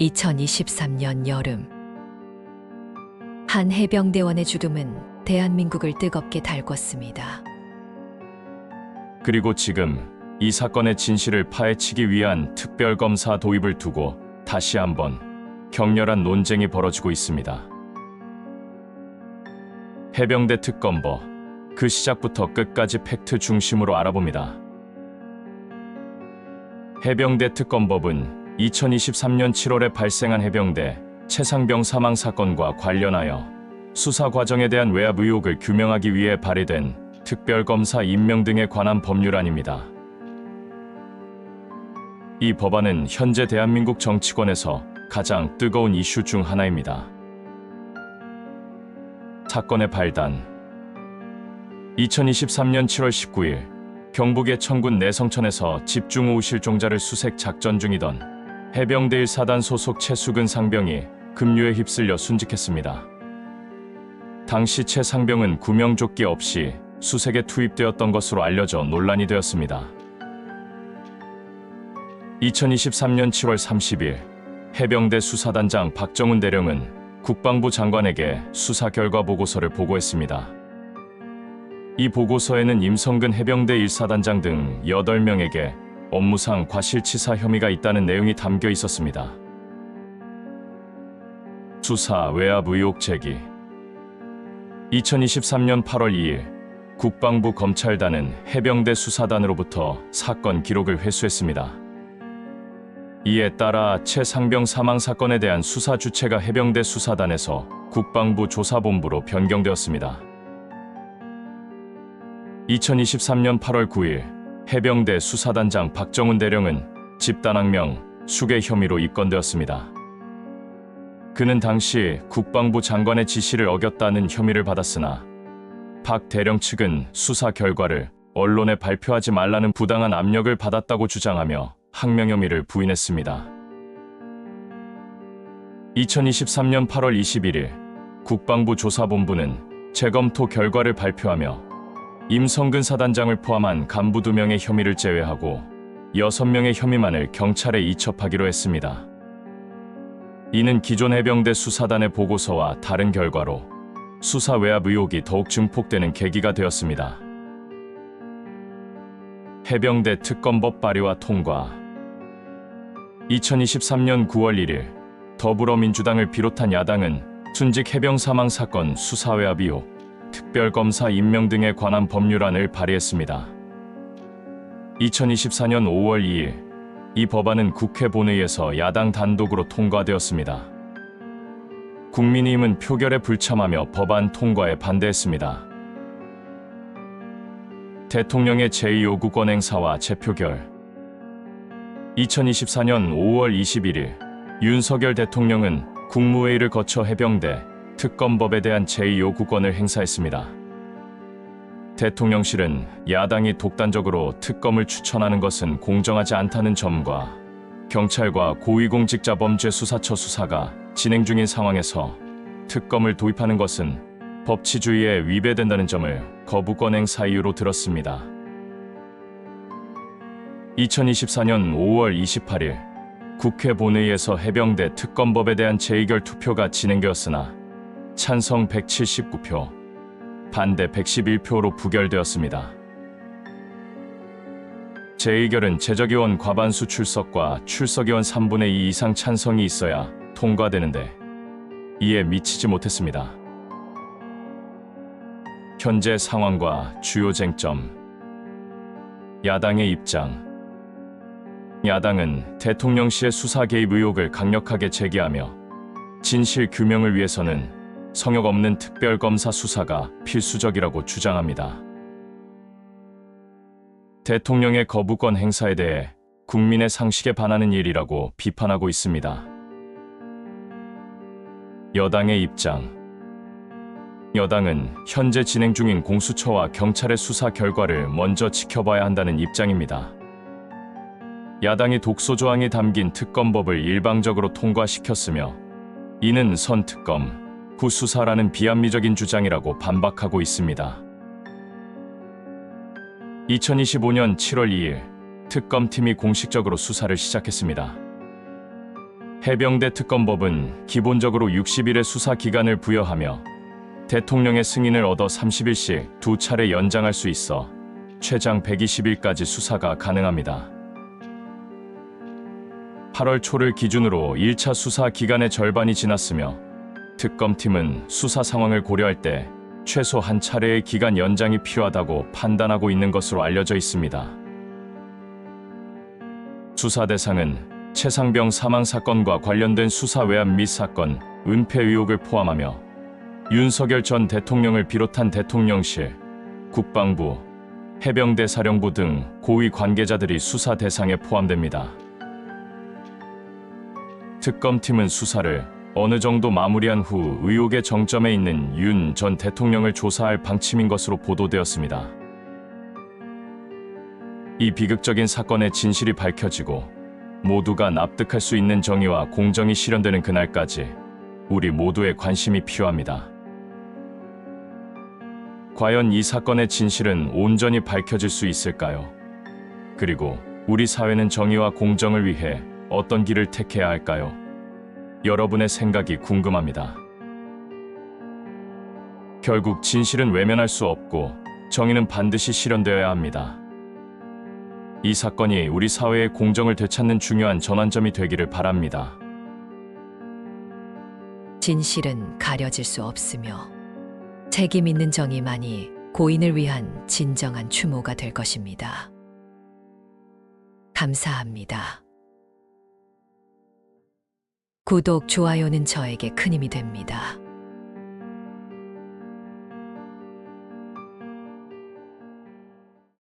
2023년 여름 한 해병대원의 죽음은 대한민국을 뜨겁게 달궜습니다. 그리고 지금 이 사건의 진실을 파헤치기 위한 특별검사 도입을 두고 다시 한번 격렬한 논쟁이 벌어지고 있습니다. 해병대 특검법 그 시작부터 끝까지 팩트 중심으로 알아봅니다. 해병대 특검법은 2023년 7월에 발생한 해병대 최상병 사망 사건과 관련하여 수사 과정에 대한 외압 의혹을 규명하기 위해 발의된 특별검사 임명 등에 관한 법률안입니다. 이 법안은 현재 대한민국 정치권에서 가장 뜨거운 이슈 중 하나입니다. 사건의 발단 2023년 7월 19일 경북의 청군 내성천에서 집중호우 실종자를 수색 작전 중이던 해병대 1사단 소속 최수근 상병이 급류에 휩쓸려 순직했습니다. 당시 최 상병은 구명조끼 없이 수색에 투입되었던 것으로 알려져 논란이 되었습니다. 2023년 7월 30일 해병대 수사단장 박정훈 대령은 국방부 장관에게 수사 결과 보고서를 보고했습니다. 이 보고서에는 임성근 해병대 1사단장 등 8명에게 업무상 과실치사 혐의가 있다는 내용이 담겨 있었습니다. 수사 외압 의혹 제기 2023년 8월 2일 국방부 검찰단은 해병대 수사단으로부터 사건 기록을 회수했습니다. 이에 따라 최 상병 사망 사건에 대한 수사 주체가 해병대 수사단에서 국방부 조사본부로 변경되었습니다. 2023년 8월 9일 해병대 수사단장 박정훈 대령은 집단항명, 수괴 혐의로 입건되었습니다. 그는 당시 국방부 장관의 지시를 어겼다는 혐의를 받았으나 박 대령 측은 수사 결과를 언론에 발표하지 말라는 부당한 압력을 받았다고 주장하며 항명 혐의를 부인했습니다. 2023년 8월 21일 국방부 조사본부는 재검토 결과를 발표하며 임성근 사단장을 포함한 간부 2명의 혐의를 제외하고 6명의 혐의만을 경찰에 이첩하기로 했습니다. 이는 기존 해병대 수사단의 보고서와 다른 결과로 수사 외압 의혹이 더욱 증폭되는 계기가 되었습니다. 해병대 특검법 발의와 통과 2023년 9월 1일 더불어민주당을 비롯한 야당은 순직 해병 사망 사건 수사 외압 의혹, 특별검사 임명 등에 관한 법률안을 발의했습니다. 2024년 5월 2일 이 법안은 국회 본회의에서 야당 단독으로 통과되었습니다. 국민의힘은 표결에 불참하며 법안 통과에 반대했습니다. 대통령의 제2요구권 행사와 재표결 2024년 5월 21일 윤석열 대통령은 국무회의를 거쳐 해병대 특검법에 대한 제2요구권을 행사했습니다. 대통령실은 야당이 독단적으로 특검을 추천하는 것은 공정하지 않다는 점과 경찰과 고위공직자범죄수사처 수사가 진행 중인 상황에서 특검을 도입하는 것은 법치주의에 위배된다는 점을 거부권 행사 이유로 들었습니다. 2024년 5월 28일 국회 본회의에서 해병대 특검법에 대한 재의결 투표가 진행되었으나 찬성 179표, 반대 111표로 부결되었습니다. 재의결은 제적의원 과반수 출석과 출석의원 3분의 2 이상 찬성이 있어야 통과되는데 이에 미치지 못했습니다. 현재 상황과 주요 쟁점 야당의 입장 야당은 대통령실의 수사 개입 의혹을 강력하게 제기하며 진실 규명을 위해서는 성역 없는 특별검사 수사가 필수적이라고 주장합니다. 대통령의 거부권 행사에 대해 국민의 상식에 반하는 일이라고 비판하고 있습니다. 여당의 입장 여당은 현재 진행 중인 공수처와 경찰의 수사 결과를 먼저 지켜봐야 한다는 입장입니다. 야당이 독소 조항이 담긴 특검법을 일방적으로 통과시켰으며 이는 선특검, 후수사라는 비합리적인 주장이라고 반박하고 있습니다. 2025년 7월 2일 특검팀이 공식적으로 수사를 시작했습니다. 해병대 특검법은 기본적으로 60일의 수사 기간을 부여하며 대통령의 승인을 얻어 30일씩 두 차례 연장할 수 있어 최장 120일까지 수사가 가능합니다. 8월 초를 기준으로 1차 수사 기간의 절반이 지났으며 특검팀은 수사 상황을 고려할 때 최소 한 차례의 기간 연장이 필요하다고 판단하고 있는 것으로 알려져 있습니다. 수사 대상은 최상병 사망 사건과 관련된 수사 외압 및 사건, 은폐 의혹을 포함하며 윤석열 전 대통령을 비롯한 대통령실, 국방부, 해병대 사령부 등 고위 관계자들이 수사 대상에 포함됩니다. 특검팀은 수사를 어느 정도 마무리한 후 의혹의 정점에 있는 윤 전 대통령을 조사할 방침인 것으로 보도되었습니다. 이 비극적인 사건의 진실이 밝혀지고 모두가 납득할 수 있는 정의와 공정이 실현되는 그날까지 우리 모두의 관심이 필요합니다. 과연 이 사건의 진실은 온전히 밝혀질 수 있을까요? 그리고 우리 사회는 정의와 공정을 위해 어떤 길을 택해야 할까요? 여러분의 생각이 궁금합니다. 결국 진실은 외면할 수 없고 정의는 반드시 실현되어야 합니다. 이 사건이 우리 사회의 공정을 되찾는 중요한 전환점이 되기를 바랍니다. 진실은 가려질 수 없으며 책임 있는 정의만이 고인을 위한 진정한 추모가 될 것입니다. 감사합니다. 구독, 좋아요는 저에게 큰 힘이 됩니다.